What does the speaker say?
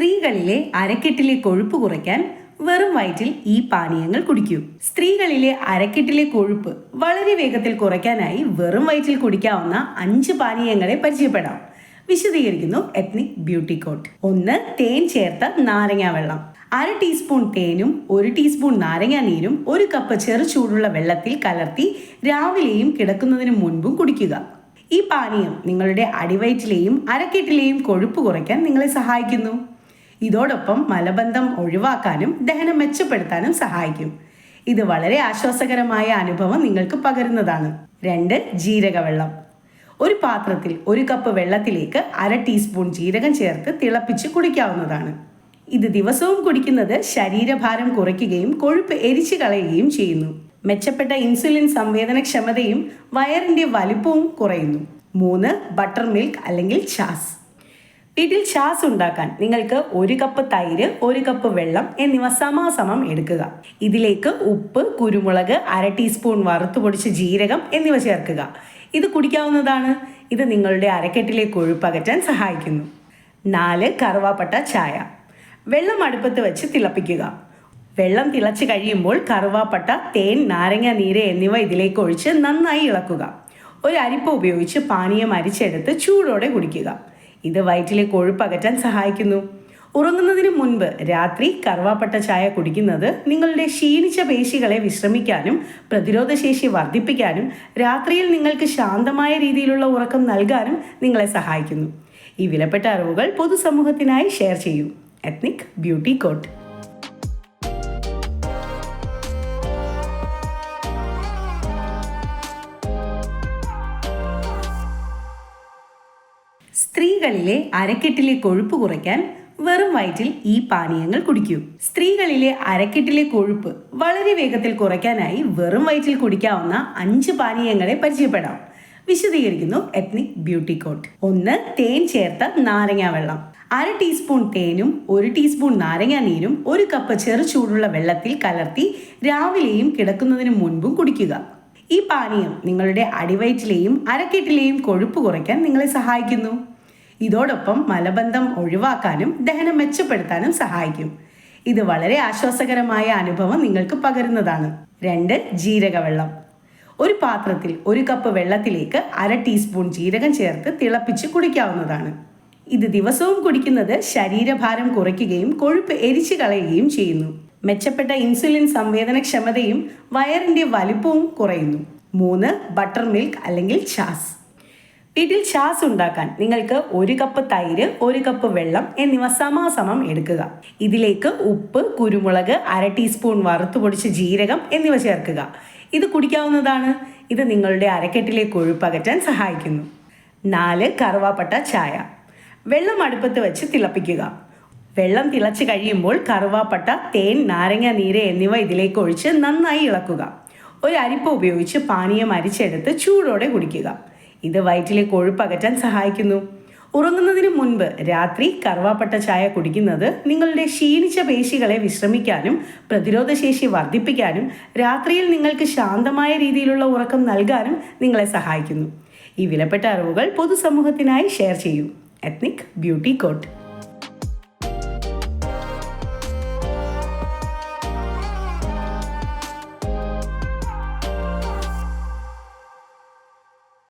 സ്ത്രീകളിലെ അരക്കെട്ടിലെ കൊഴുപ്പ് കുറയ്ക്കാൻ വെറും വയറ്റിൽ ഈ പാനീയങ്ങൾ കുടിക്കൂ. സ്ത്രീകളിലെ അരക്കെട്ടിലെ കൊഴുപ്പ് വളരെ വേഗത്തിൽ കുറയ്ക്കാനായി വെറും വയറ്റിൽ കുടിക്കാവുന്ന അഞ്ച് പാനീയങ്ങളെ പരിചയപ്പെടാം. വിശദീകരിക്കുന്നു എത്നിക് ബ്യൂട്ടി കോട്ട് ഒന്ന് തേൻ ചേർത്ത നാരങ്ങ വെള്ളം. അര ടീസ്പൂൺ തേനും ഒരു ടീസ്പൂൺ നാരങ്ങ നീരും ഒരു കപ്പ് ചെറു ചൂടുള്ള വെള്ളത്തിൽ കലർത്തി രാവിലെയും കിടക്കുന്നതിന് മുൻപും കുടിക്കുക. ഈ പാനീയം നിങ്ങളുടെ അടിവയറ്റിലെയും അരക്കെട്ടിലെയും കൊഴുപ്പ് കുറയ്ക്കാൻ നിങ്ങളെ സഹായിക്കുന്നു. ഇതോടൊപ്പം മലബന്ധം ഒഴിവാക്കാനും ദഹനം മെച്ചപ്പെടുത്താനും സഹായിക്കും. ഇത് വളരെ ആശ്വാസകരമായ അനുഭവം നിങ്ങൾക്ക് പകരുന്നതാണ്. രണ്ട് ജീരകവെള്ളം. ഒരു പാത്രത്തിൽ ഒരു കപ്പ് വെള്ളത്തിലേക്ക് അര ടീസ്പൂൺ ജീരകം ചേർത്ത് തിളപ്പിച്ച് കുടിക്കാവുന്നതാണ്. ഇത് ദിവസവും കുടിക്കുന്നത് ശരീരഭാരം കുറയ്ക്കുകയും കൊഴുപ്പ് എരിച്ചു കളയുകയും ചെയ്യുന്നു. മെച്ചപ്പെട്ട ഇൻസുലിൻ സംവേദനക്ഷമതയും വയറിന്റെ വലിപ്പവും കുറയുന്നു. മൂന്ന് ബട്ടർ മിൽക്ക് അല്ലെങ്കിൽ ഛാസ് വീട്ടിൽ ഛാസ് ഉണ്ടാക്കാൻ നിങ്ങൾക്ക് ഒരു കപ്പ് തൈര് ഒരു കപ്പ് വെള്ളം എന്നിവ സമാസമം എടുക്കുക. ഇതിലേക്ക് ഉപ്പ് കുരുമുളക് അര ടീസ്പൂൺ വറുത്തു പൊടിച്ച ജീരകം എന്നിവ ചേർക്കുക. ഇത് കുടിക്കാവുന്നതാണ്. ഇത് നിങ്ങളുടെ അരക്കെട്ടിലെ കൊഴുപ്പകറ്റാൻ സഹായിക്കുന്നു. നാല് കറുവാപ്പട്ട ചായ. വെള്ളം അടുപ്പത്ത് വെച്ച് തിളപ്പിക്കുക. വെള്ളം തിളച്ച് കഴിയുമ്പോൾ കറുവാപ്പട്ട തേൻ നാരങ്ങ നീര് എന്നിവ ഇതിലേക്ക് ഒഴിച്ച് നന്നായി ഇളക്കുക. ഒരു അരിപ്പ ഉപയോഗിച്ച് പാനീയം അരിച്ചെടുത്ത് ചൂടോടെ കുടിക്കുക. ഇത് വയറ്റിലെ കൊഴുപ്പ് അകറ്റാൻ സഹായിക്കുന്നു. ഉറങ്ങുന്നതിന് മുൻപ് രാത്രി കറുവാപ്പട്ട ചായ കുടിക്കുന്നത് നിങ്ങളുടെ ക്ഷീണിച്ച പേശികളെ വിശ്രമിക്കാനും പ്രതിരോധശേഷി വർദ്ധിപ്പിക്കാനും രാത്രിയിൽ നിങ്ങൾക്ക് ശാന്തമായ രീതിയിലുള്ള ഉറക്കം നൽകാനും നിങ്ങളെ സഹായിക്കുന്നു. ഈ വിലപ്പെട്ട അറിവുകൾ പൊതുസമൂഹത്തിനായി ഷെയർ ചെയ്യൂ. Ethnic beauty coat. സ്ത്രീകളിലെ അരക്കെട്ടിലെ കൊഴുപ്പ് കുറയ്ക്കാൻ വെറും വയറ്റിൽ ഈ പാനീയങ്ങൾ കുടിക്കൂ. സ്ത്രീകളിലെ അരക്കെട്ടിലെ കൊഴുപ്പ് വളരെ വേഗത്തിൽ കുറയ്ക്കാനായി വെറും വയറ്റിൽ കുടിക്കാവുന്ന അഞ്ച് പാനീയങ്ങളെ പരിചയപ്പെടാം. വിശദീകരിക്കുന്നു എത്നിക് ബ്യൂട്ടി കോട്ട് ഒന്ന് തേൻ ചേർത്ത നാരങ്ങ വെള്ളം. അര ടീസ്പൂൺ തേനും ഒരു ടീസ്പൂൺ നാരങ്ങ നീരും ഒരു കപ്പ് ചെറു ചൂടുള്ള വെള്ളത്തിൽ കലർത്തി രാവിലെയും കിടക്കുന്നതിനു മുൻപും കുടിക്കുക. ഈ പാനീയം നിങ്ങളുടെ അടിവയറ്റിലെയും അരക്കെട്ടിലെയും കൊഴുപ്പ് കുറയ്ക്കാൻ നിങ്ങളെ സഹായിക്കുന്നു. ഇതോടൊപ്പം മലബന്ധം ഒഴിവാക്കാനും ദഹനം മെച്ചപ്പെടുത്താനും സഹായിക്കും. ഇത് വളരെ ആശ്വാസകരമായ അനുഭവം നിങ്ങൾക്ക് പകരുന്നതാണ്. രണ്ട് ജീരകവെള്ളം. ഒരു പാത്രത്തിൽ ഒരു കപ്പ് വെള്ളത്തിലേക്ക് അര ടീസ്പൂൺ ജീരകം ചേർത്ത് തിളപ്പിച്ച് കുടിക്കാവുന്നതാണ്. ഇത് ദിവസവും കുടിക്കുന്നത് ശരീരഭാരം കുറയ്ക്കുകയും കൊഴുപ്പ് എരിച്ചു കളയുകയും ചെയ്യുന്നു. മെച്ചപ്പെട്ട ഇൻസുലിൻ സംവേദനക്ഷമതയും വയറിന്റെ വലിപ്പവും കുറയുന്നു. മൂന്ന് ബട്ടർ മിൽക്ക് അല്ലെങ്കിൽ ഛാസ് വീട്ടിൽ ഛാസ് ഉണ്ടാക്കാൻ നിങ്ങൾക്ക് ഒരു കപ്പ് തൈര് ഒരു കപ്പ് വെള്ളം എന്നിവ സമാസമം എടുക്കുക. ഇതിലേക്ക് ഉപ്പ് കുരുമുളക് അര ടീസ്പൂൺ വറുത്തു പൊടിച്ച ജീരകം എന്നിവ ചേർക്കുക. ഇത് കുടിക്കാവുന്നതാണ്. ഇത് നിങ്ങളുടെ അരക്കെട്ടിലെ കൊഴുപ്പ് അകറ്റാൻ സഹായിക്കുന്നു. നാല് കറുവാപ്പട്ട ചായ. വെള്ളം അടുപ്പത്ത് വെച്ച് തിളപ്പിക്കുക. വെള്ളം തിളച്ച് കഴിയുമ്പോൾ കറുവാപ്പട്ട തേൻ നാരങ്ങ നീര് എന്നിവ ഇതിലേക്ക് ഒഴിച്ച് നന്നായി ഇളക്കുക. ഒരു അരിപ്പ ഉപയോഗിച്ച് പാനീയം അരിച്ചെടുത്ത് ചൂടോടെ കുടിക്കുക. ഇത് വയറ്റിലെ കൊഴുപ്പ് അകറ്റാൻ സഹായിക്കുന്നു. ഉറങ്ങുന്നതിന് മുൻപ് രാത്രി കറുവാപ്പട്ട ചായ കുടിക്കുന്നത് നിങ്ങളുടെ ക്ഷീണിച്ച പേശികളെ വിശ്രമിക്കാനും പ്രതിരോധശേഷി വർദ്ധിപ്പിക്കാനും രാത്രിയിൽ നിങ്ങൾക്ക് ശാന്തമായ രീതിയിലുള്ള ഉറക്കം നൽകാനും നിങ്ങളെ സഹായിക്കുന്നു. ഈ വിലപ്പെട്ട അറിവുകൾ പൊതുസമൂഹത്തിനായി ഷെയർ ചെയ്യൂ. Ethnic beauty coat.